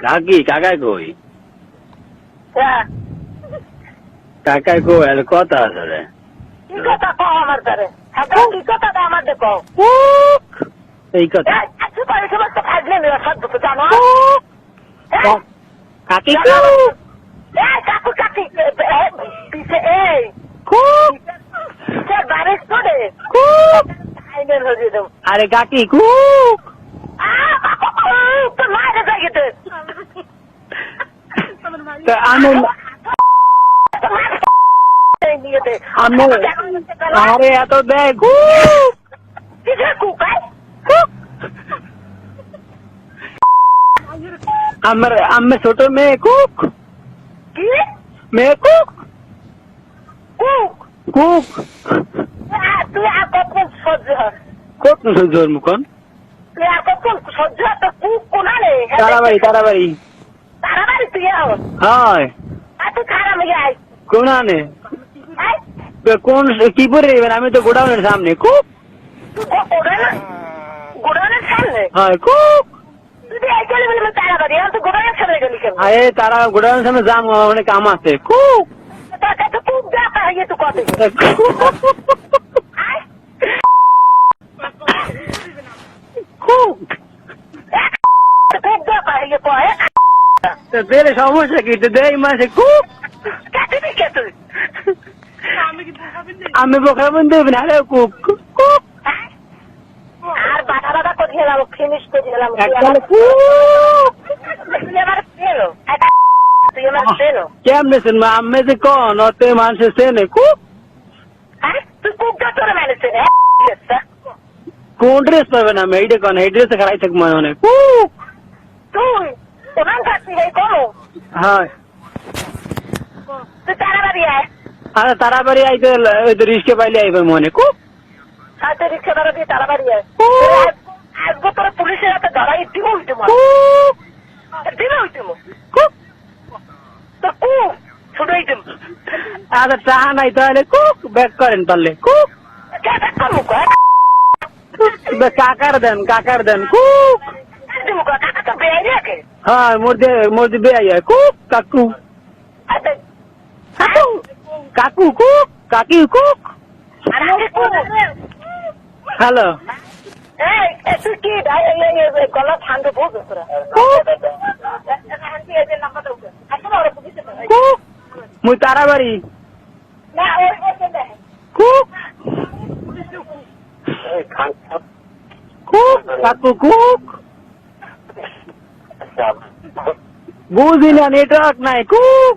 কাকি কাকাই কই? কাকাই কই? আর কথা আছে কথা কও আমার কি আমার দেখো এই কথা? কাকি কাকু কাকি পিছে এই। বারিশ করে হয়ে দেব আরে কাকি কুক তা আমি আমি আরে এত দেখ। আমার আমি ছোট মেয়ে কুক। মেয়ে কুক। কুক। কুক তুই আর কখন সহ্য হয়? কত জন্ম কোন তুই আর কখন সহ্য হয়? তোর কুক কোনারে? তারাবাড়ি তারাবাড়ি তুই খারাপ কোন কি পরে আমি তো গোডাউনের সামনে খুব গোডাউনের সামনে? হয় তারা গোডাউনের সামনে যাম অনেক কাম আছে খুব কাছে কুক দেখা হয়ে তুই কত আয় খুব কুক দেখা হয়ে কয় দিলে সমস্যা মাসে খুব আমি বোকা বন্ধু? দেবেন আরে কুক খুব আর বাধা বাধা করে গেলাম ফিনিশ করে গেলাম তুই আমার পেল তুই আমার পেল কেমনে শুন মা? আমি যে কোন অতে মানুষের সেনে খুব। হ্যাঁ? তোর কোন ড্রেস পাবেন আমি এইটা কোন? এই ড্রেসে খারাই থাকব মানে। খুব। ওখান থাকবি এই করো হয়। তুই তাড়াতাড়ি আয়। আরে তারাবাড়ি আইতে ওই তো রিস্কে পাইলে আইবে মনে খুব সাথে রিক্সা ভাড়া দিয়ে তাড়াতাড়ি আয়। আসব তোর পুলিশের হাতে ধরাই দিব উঠতে মা খুব দিবে উঠতে মো খুব তোর কু ছুটাই দিব আচ্ছা চাহা নাই তাহলে কুক ব্যাক করেন পারলে কুক করব কাকার দেন কাকার দেন কুক দিব কাকা তো বেয়ে রেখে বেআই কুক কাকু আচ্ছা কাকু কাকু কুক। কাকি, কুক আর আগে কু হ্যালো। কুক মুই তারাবাড়ি দেখ কুক কুক কাকু কুক বুঝি না নেটওয়ার্ক নাই কুক